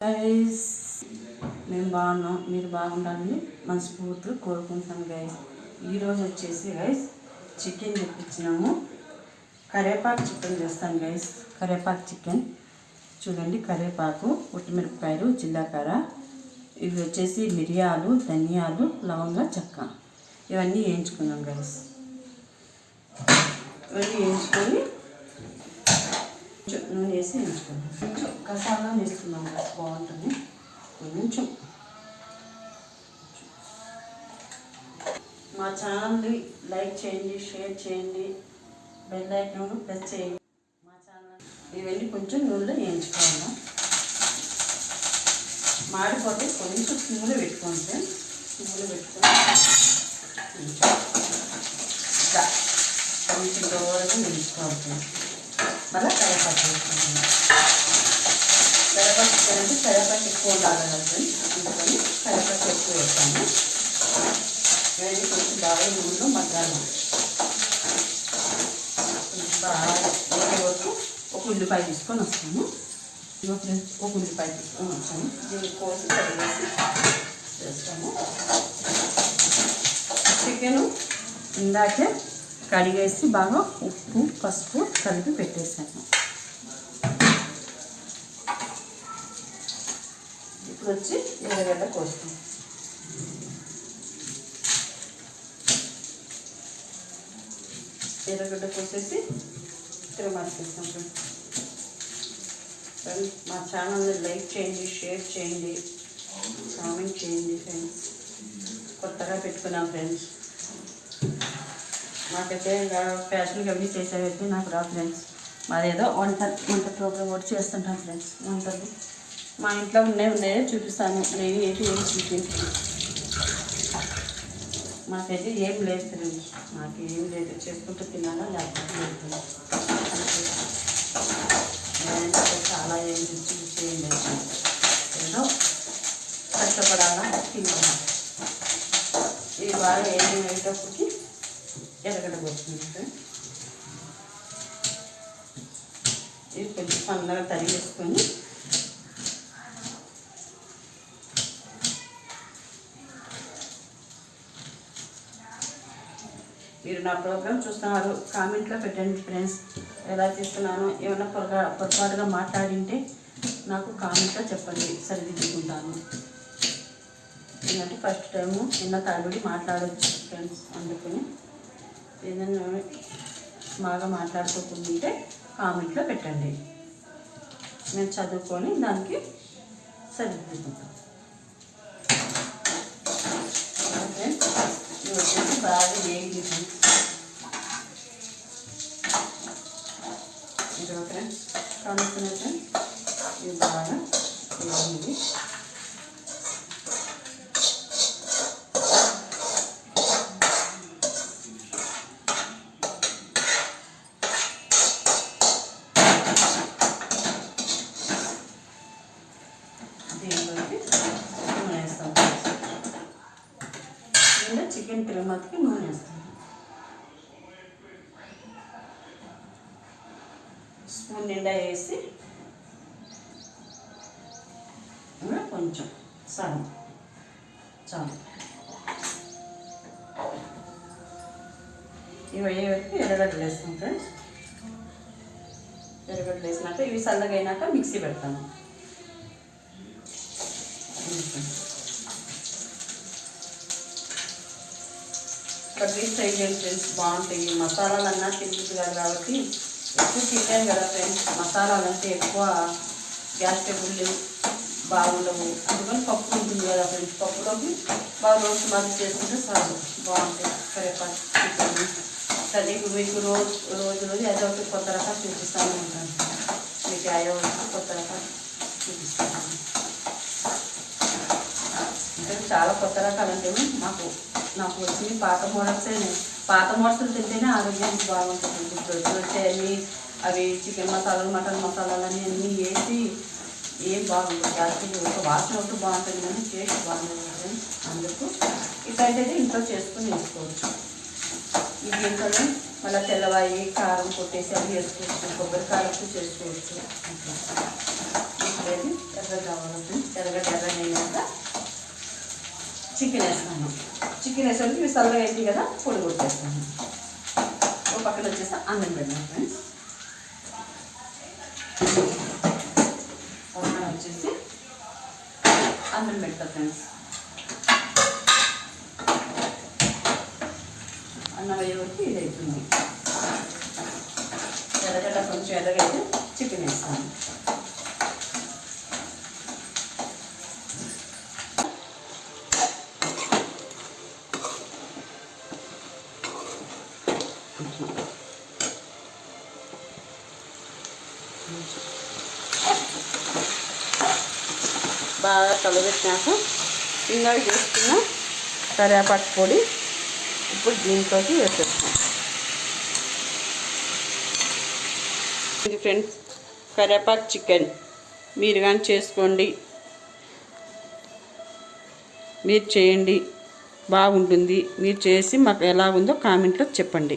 Guys మేము బాగున్నాం. మీరు బాగుండాలని మనస్ఫూర్తిగా కోరుకుంటున్నాం గైస్ ఈరోజు వచ్చేసి గైస్ చికెన్ తెప్పించినాము. కరేపాకు చికెన్ చేస్తాం గైస్ కరేపాకు చికెన్ చూడండి కరేపాకు ఉట్టిమిరపకాయలు జీలకర్ర. ఇవి వచ్చేసి మిరియాలు ధనియాలు లవంగ చెక్క. ఇవన్నీ వేయించుకున్నాం గైస్ ఇవన్నీ వేయించుకొని నూనె వేసి వేయించుకున్నాం కొంచెం కసాలా వేసుకున్నాం బాగుంటుంది. కొంచెం. మా ఛానల్ని లైక్ చేయండి షేర్ చేయండి బెల్ ఐకాన్ ప్రెస్ చేయండి. మా ఛానల్ ఇవన్నీ కొంచెం నూనెలో వేయించుకోవాలి. మాడిపోతే కొంచెం నూనె పెట్టుకోండి నూనె సిమ్లో పెట్టుకొని కొంచెం కొంచెం దూరంగా వేయించుకోవాలి మళ్ళీ కరివేపాకు వేసుకుంటున్నాం కరివేపాకు అంటే కరివేపాకు ఎక్కువ ఉండాలి కదా ఫ్రెండ్స్ అందుకని కరివేపాకు ఎక్కువ వేస్తాము వేడి కొంచెం బాగా నూనెలో మగ్గాలి. బాగా వేగే వరకు ఒక ఉల్లిపాయ తీసుకొని వస్తాము ఒక ఉల్లిపాయ తీసుకొని వచ్చాను. దీన్ని కోసి కడిగేసి చేస్తాము చికెను ఇందాకే కడిగేసి బాగా ఉప్పు పసుపు కలిపి పెట్టేశాను. ఇప్పుడు వచ్చి ఎర్రగడ్డ కోస్తాం ఎర్రగడ్డ కోసేసి తిరమార్చేస్తాం ఫ్రెండ్స్ మా ఛానల్ని లైక్ చేయండి షేర్ చేయండి కామెంట్ చేయండి ఫ్రెండ్స్. కొత్తగా పెట్టుకున్నాం ఫ్రెండ్స్. మాకైతే ఇంకా ఫ్యాషన్గా అవి చేసేవైతే నాకు రా ఫ్రెండ్స్ మాదేదో వంట వంట ప్రోగ్రామ్ కూడా చేస్తుంటాం ఫ్రెండ్స్ వంటలు మా ఇంట్లో ఉన్నాయి ఉన్నాయో చూపిస్తాను. నేను ఏంటి ఏం చూపించాను. మాకైతే ఏం లేదు ఫ్రెండ్స్ మాకు ఏం లేదు. చేసుకుంటూ తినాలా లేకపోతే చాలా ఏం రుచి లేదు. ఏదో కష్టపడాలా తినాలా. ఇది బాగా ఏం అయ్యేటప్పటికి ఎరగడ పోతుంది ఇది కొంచెం సన్నగా తరిగేసుకొని మీరు నా ప్రోగ్రామ్ చూస్తున్నారు కామెంట్లో పెట్టండి ఫ్రెండ్స్. ఎలా చేస్తున్నాను ఏమైనా పొరగా పొరపాటుగా మాట్లాడింటే నాకు కామెంట్లో చెప్పండి సరిదిద్దుకుంటాను. ఎందుకంటే ఫస్ట్ టైము నిన్న తలబడి మాట్లాడవచ్చు ఫ్రెండ్స్ అందుకని. ఏదైనా బాగా మాట్లాడుకోకుంటే కామెంట్లో పెట్టండి. నేను చదువుకొని దానికి సరిదిద్దుకుంటాను వచ్చేసి బాగా వేగి ఇది ఒక ఫ్రెండ్స్ ఇది బాగా చికెన్ తర్వాతకి నూనె వేస్తాను స్పూన్ నిండా వేసి కొంచెం సగం. చాలు. ఇవి అయ్యే వరకు ఎర్రగడ్డలు వేస్తాం ఫ్రెండ్స్. ఎర్రగడ్డలు వేసినాక ఇవి చల్లగైనాక మిక్సీ పెడతాను. కర్రీ ట్రై చేయండి ఫ్రెండ్స్ బాగుంటాయి. మసాలాలు అన్నా తిరుగుతుంది కదా కాబట్టి ఎక్కువ తింటాను కదా ఫ్రెండ్స్ మసాలాలు అంటే ఎక్కువ గ్యాస్ టేబుల్ బాగుండవు. అందుకని పప్పు ఉంటుంది కదా ఫ్రెండ్స్ పప్పులోకి బాగా రోజు మధ్య చేసుకుంటే చాలు. బాగుంటాయి. కరేపాకు చికెన్ సరే ఇప్పుడు మీకు రోజు రోజు రోజు ఏదో ఒకటి కొత్త రకాలు చూపిస్తాను ఉంటాను మీకు ఏదో ఒకటి కొత్త రకాలు చూపిస్తాను. అంటే చాలా కొత్త రకాలు అంటే మాకు నాకు వచ్చింది. పాత మోడల్స్ పాత మోడల్స్ తింటేనే ఆరోగ్యానికి బాగుంటుంది. ఇప్పుడు వచ్చే వచ్చేవి అవి చికెన్ మసాలాలు మటన్ మసాలాలు అని అన్నీ వేసి ఏం బాగుంటుంది జాస్తి ఒక వాసన ఒకటి బాగుంటుంది కానీ టేస్ట్ బాగుంటుంది అందుకు ఇట్లాంటిది ఇంట్లో చేసుకుని వేసుకోవచ్చు. ఈ దీంట్లోనే మళ్ళీ తెల్లవాయి కారం కొట్టేసి అవి వేసుకోవచ్చు. కొబ్బరి కారం చేసుకోవచ్చు. అట్లా. ఎర్ర కావాలి ఎర్రగడ్డ ఎర్రగా చికెన్ వేస్తాను. చికెన్ వేసేది ఇవి సల్లగా అయింది కదా పొడి కొట్టేస్తాను. ఒక పక్కన వచ్చేసి అన్నం పెడతాను ఫ్రెండ్స్. పక్కన వచ్చేసి అన్నం పెడతా ఫ్రెండ్స్. అన్నం అయ్యే వరకు ఇది అవుతుంది ఎర్రగడ్డ కొంచెం ఎర్రగైతే చికెన్ వేస్తాను. బాగా కలబెట్టినాక ఇందాక చేసుకున్న కరివేపాకు పొడి ఇప్పుడు దీంట్లోకి వేసేస్తాం ఇది ఫ్రెండ్స్ కరివేపాకు చికెన్. మీరు కానీ చేసుకోండి. మీరు చేయండి. బాగుంటుంది. మీరు చేసి మాకు ఎలా ఉందో కామెంట్లో చెప్పండి.